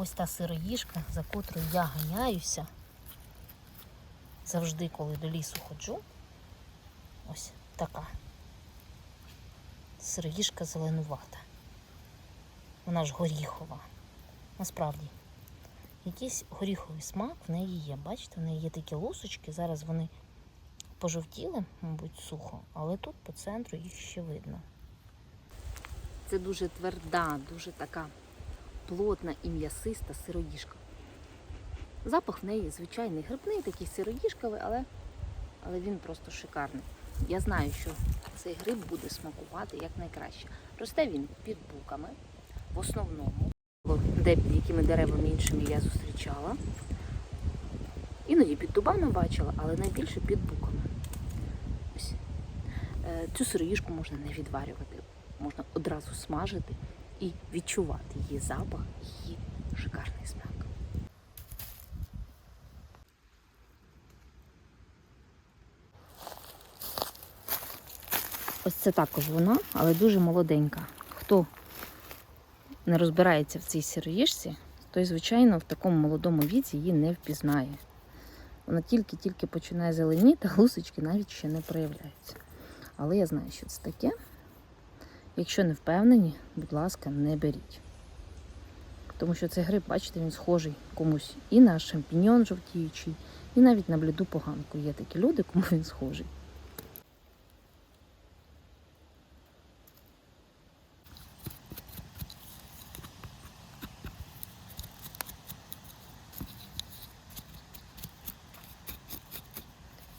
ось та сироїжка, за котрою я ганяюся. Завжди, коли до лісу ходжу. Ось така. Сироїжка зеленувата. Вона ж горіхова. Насправді, якийсь горіховий смак в неї є. Бачите, в неї є такі лусочки. Зараз вони пожовтіли, мабуть, сухо, але тут по центру їх ще видно. Це дуже тверда, дуже така плотна і м'ясиста сироїжка. Запах в неї звичайний грибний, такий сироїжковий, але, але він просто шикарний. Я знаю, що цей гриб буде смакувати як найкраще. Росте він під буками, в основному, де під якими деревами іншими я зустрічала. Іноді під дубами бачила, але найбільше під буками. Ось. Е, Цю сироїжку можна не відварювати, можна одразу смажити і відчувати її запах, її шикарний смак. Ось це також вона, але дуже молоденька. Хто не розбирається в цій сироїжці, той, звичайно, в такому молодому віці її не впізнає. Вона тільки-тільки починає зеленіти, а лусочки навіть ще не проявляються. Але я знаю, що це таке. Якщо не впевнені, будь ласка, не беріть. Тому що цей гриб, бачите, він схожий комусь і на шампіньон жовтіючий, і навіть на бліду поганку. Є такі люди, кому він схожий.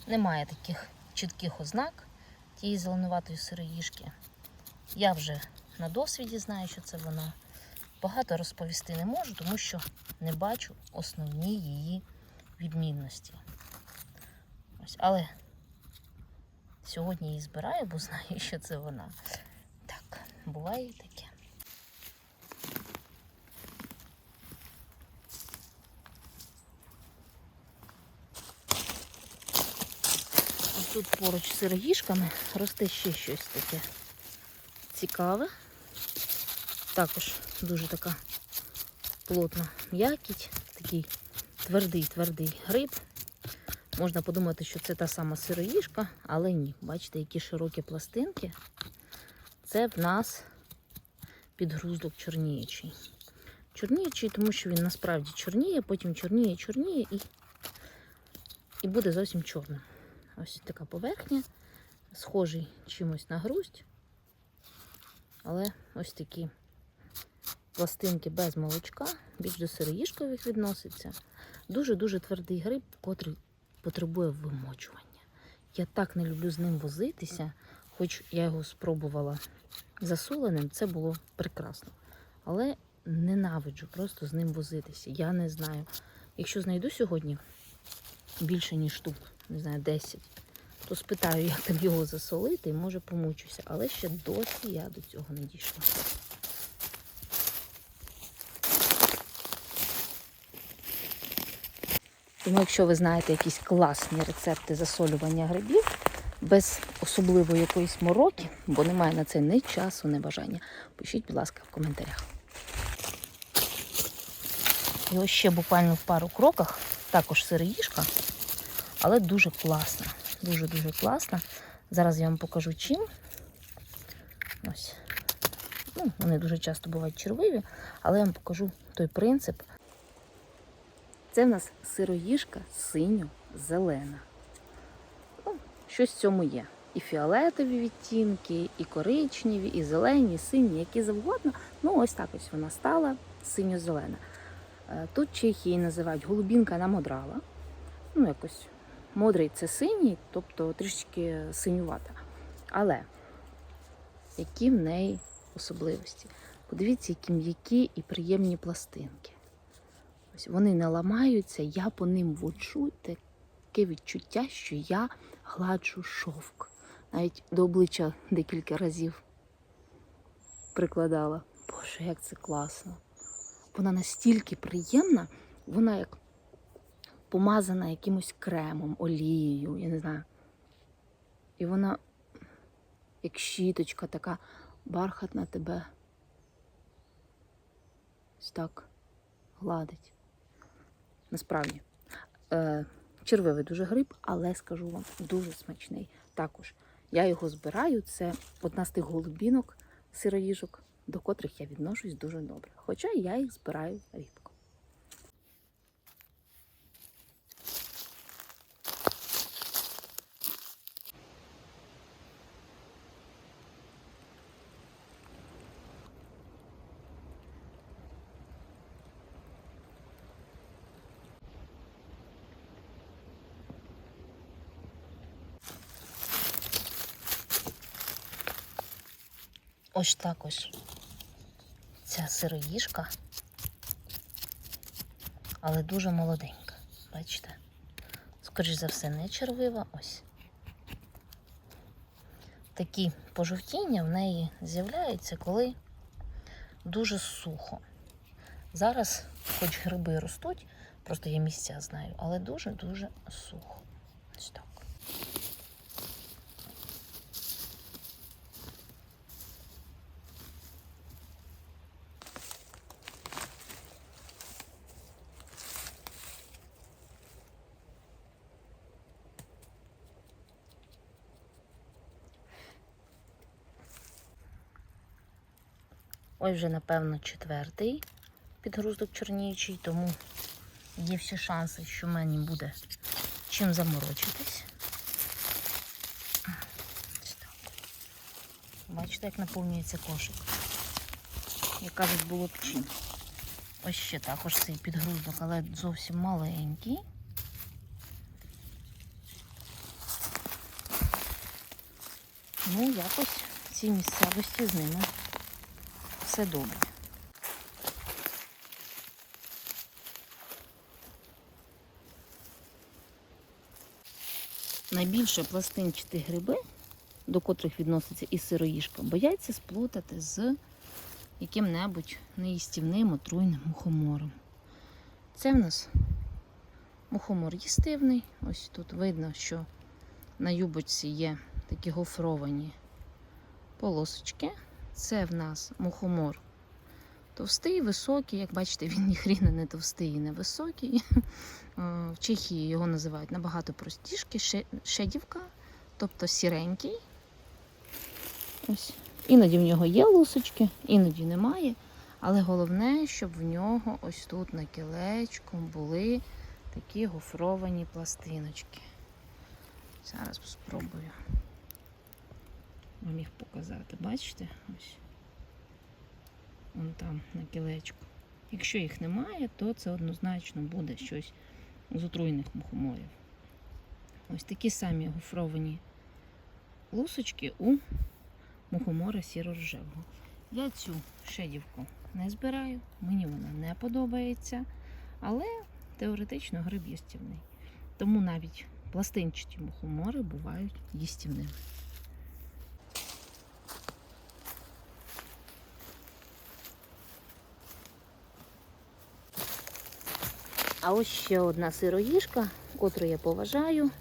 Немає таких чітких ознак тієї зеленуватої сироїжки. Я вже на досвіді знаю, що це вона. Багато розповісти не можу, тому що не бачу основні її відмінності. Ось, але сьогодні її збираю, бо знаю, що це вона. Так, буває і таке. Тут поруч з сироїжками росте ще щось таке цікаве. Також дуже така плотна м'якіть, такий твердий, твердий гриб. Можна подумати, що це та сама сироїжка, але ні. Бачите, які широкі пластинки. Це в нас підгруздок чорніючий. Чорніючий, тому що він насправді чорніє, потім чорніє, чорніє і, і буде зовсім чорним. Ось така поверхня, схожий чимось на грусть, але ось такі пластинки без молочка, більш до сироїжкових відноситься. Дуже-дуже твердий гриб, котрий потребує вимочування. Я так не люблю з ним возитися, хоч я його спробувала засоленим, це було прекрасно. Але ненавиджу просто з ним возитися. Я не знаю. Якщо знайду сьогодні більше, ніж штук, не знаю, 10, то спитаю, як там його засолити, і може помучуся. Але ще досі я до цього не дійшла. Тому, якщо ви знаєте якісь класні рецепти засолювання грибів, без особливої якоїсь мороки, бо немає на це ні часу, ні бажання, пишіть, будь ласка, в коментарях. І ось ще буквально в пару кроках також сироїжка, але дуже класна. Дуже-дуже класна. Зараз я вам покажу чим. Ось. Ну, вони дуже часто бувають червиві, але я вам покажу той принцип. Це в нас сироїжка синьо-зелена. Ну, щось в цьому є. І фіолетові відтінки, і коричневі, і зелені, і сині, які завгодно. Ну, ось так ось вона стала синьо-зелена. Е, Тут чехи її називають голубінка намодрала. Ну, якось модрий це синій, тобто трішки синювата. Але які в неї особливості? Подивіться, які м'які і приємні пластинки. Ось вони не ламаються, я по ним воджу таке відчуття, що я гладжу шовк. Навіть до обличчя декілька разів прикладала. Боже, як це класно. Вона настільки приємна, вона як помазана якимось кремом, олією, я не знаю. І вона, як щіточка, така бархатна тебе. Ось так гладить. Насправді. Е, червивий дуже гриб, але скажу вам, дуже смачний. Також я його збираю. Це одна з тих голубінок сироїжок, до котрих я відношусь дуже добре. Хоча я їх збираю рідко. Ось так ось ця сироїжка, але дуже молоденька. Бачите? Скоріш за все, не червива. Ось. Такі пожовтіння в неї з'являються, коли дуже сухо. Зараз, хоч гриби ростуть, просто я місця знаю, але дуже-дуже сухо. Ось так. Ось вже, напевно, четвертий підгруздок чорніючий, тому є всі шанси, що мені буде чим заморочитись. Бачите, як наповнюється кошик. Як кажуть, було б чим. Ось ще також цей підгруздок, але зовсім маленький. Ну, якось в цій місцевості з ними все добре. Найбільше пластинчаті гриби, до котрих відноситься і сироїжка, бояться сплутати з яким-небудь неїстівним отруйним мухомором. Це в нас мухомор їстивний. Ось тут видно, що на юбочці є такі гофровані полосочки. Це в нас мухомор товстий, високий. Як бачите, він ні хріна не товстий і не високий. В Чехії його називають набагато простішки. Шедівка, тобто сіренький. Ось. Іноді в нього є лусочки, іноді немає. Але головне, щоб в нього ось тут на кілечку були такі гофровані пластиночки. Зараз спробую вам їх показати. Бачите? Ось. Вон там на кілечку. Якщо їх немає, то це однозначно буде щось з отруйних мухоморів. Ось такі самі гофровані лусочки у мухомора сіро-рожевого. Я цю шедівку не збираю, мені вона не подобається, але теоретично гриб їстівний. Тому навіть пластинчаті мухомори бувають їстівними. А ось ще одна сироїжка, котру я поважаю,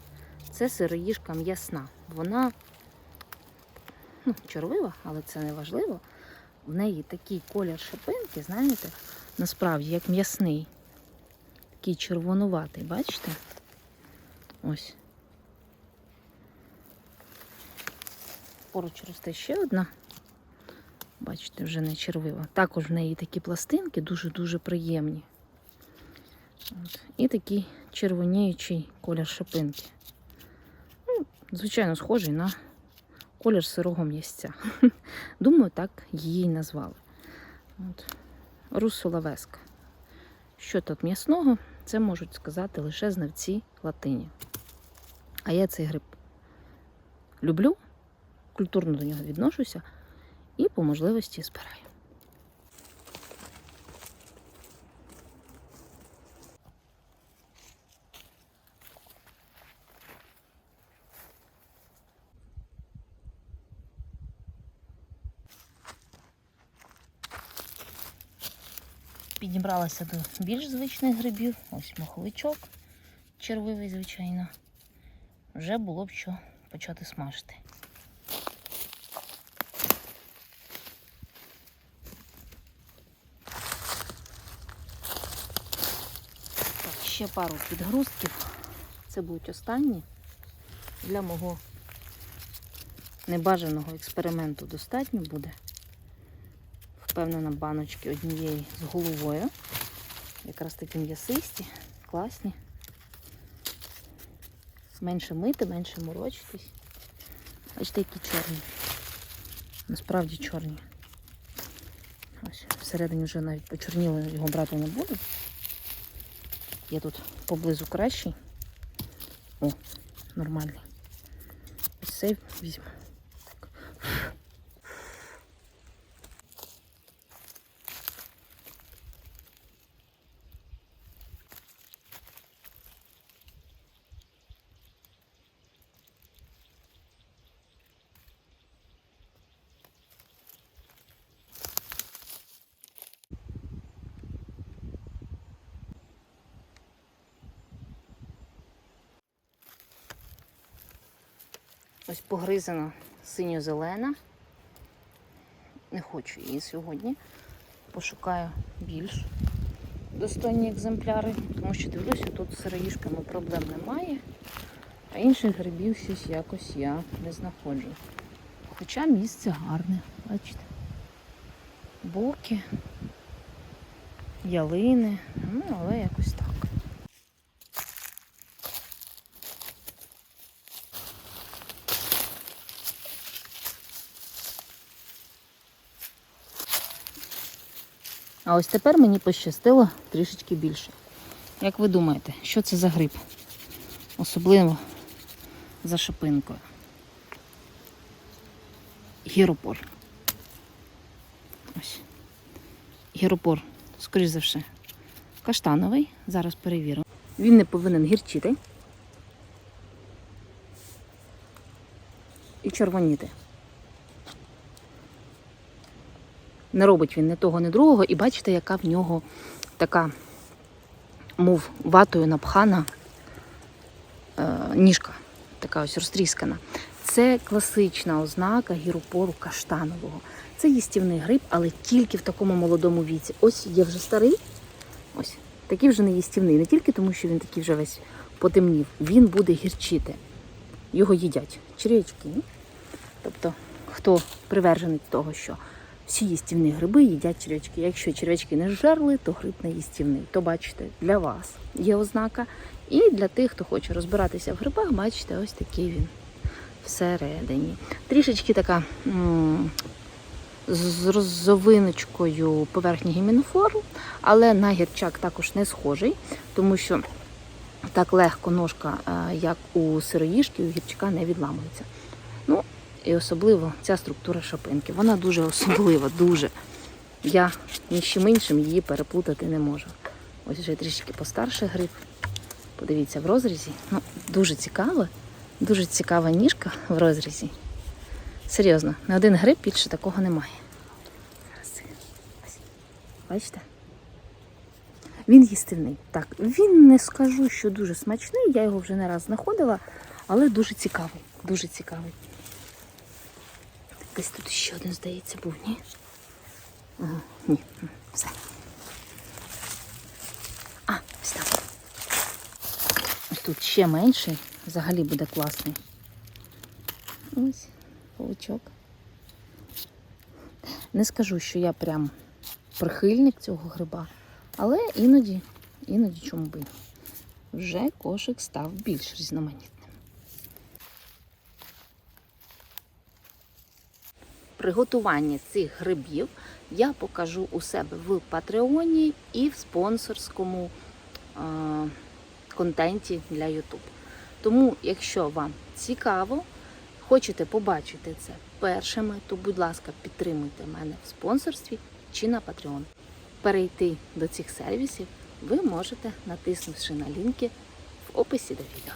це сироїжка м'ясна. Вона ну, червива, але це не важливо. В неї такий колір шипинки, знаєте, насправді як м'ясний. Такий червонуватий, бачите? Ось. Поруч росте ще одна. Бачите, вже не червива. Також в неї такі пластинки дуже-дуже приємні. От. І такий червоніючий колір шипинки. Ну, звичайно, схожий на колір сирого м'ясця. Думаю, так її назвали. От. Русула веска. Що тут м'ясного, це можуть сказати лише знавці латині. А я цей гриб люблю, культурно до нього відношуся і по можливості збираю. Підібралася до більш звичних грибів. Ось моховичок червивий, звичайно. Вже було б що почати смажити. ще пару підгрузків. Це будуть останні. Для мого небажаного експерименту достатньо буде. Впевнена, баночки однієї з головою. Якраз такі м'ясисті, класні. Менше мити, менше морочитись. Бачите, які чорні. Насправді чорні. Ось всередині вже навіть почорніли, його брати не буду. Є тут поблизу кращий. О, нормальний. Ось цей візьму. Ось погризана синьо-зелена. Не хочу її сьогодні. Пошукаю більш достойні екземпляри, тому що дивлюся, тут з сироїшками проблем немає, а інших грибів щось якось я не знаходжу. Хоча місце гарне, бачите. Боки, ялини, ну, але якось так. А ось тепер мені пощастило трішечки більше. Як ви думаєте, що це за гриб? Особливо за шипинкою. Гіропор. Ось. Гіропор, скоріш за все, каштановий. Зараз перевіримо. Він не повинен гірчити. І червоніти. Не робить він ні того, ні другого. І бачите, яка в нього така, мов ватою напхана е, ніжка, така ось розтріскана. Це класична ознака гіропору каштанового. Це їстівний гриб, але тільки в такому молодому віці. Ось є вже старий, ось такий вже не їстівний. Не тільки тому, що він такий вже весь потемнів, він буде гірчити. Його їдять черв'ячки. Тобто, хто привержений того, що всі їстівні гриби їдять черв'ячки. Якщо черв'ячки не жерли, то гриб не їстівний. То бачите, для вас є ознака. І для тих, хто хоче розбиратися в грибах, бачите, ось такий він всередині. Трішечки така м, з розовиночкою поверхні гімінофору, але на гірчак також не схожий, тому що так легко ножка, е, як у сироїжки, у гірчика не відламується. І особливо ця структура шапинки. Вона дуже особлива, дуже. Я ні з чим іншим її переплутати не можу. Ось вже трішки постарший гриб. Подивіться в розрізі. Ну, дуже цікаво. Дуже цікава ніжка в розрізі. Серйозно, на один гриб більше такого немає. Бачите? Він їстивний. Так, він не скажу, що дуже смачний, я його вже не раз знаходила, але дуже цікавий. Дуже цікавий. Десь тут ще один, здається, був, ні? Ага, ні, все. А, ось там. Ось тут ще менший, взагалі буде класний. Ось, паучок. Не скажу, що я прям прихильник цього гриба, але іноді, іноді чому би. Вже кошик став більш різноманітним. Приготування цих грибів я покажу у себе в Патреоні і в спонсорському е, контенті для YouTube. Тому, якщо вам цікаво, хочете побачити це першими, то, будь ласка, підтримуйте мене в спонсорстві чи на Patreon. Перейти до цих сервісів ви можете, натиснувши на лінки в описі до відео.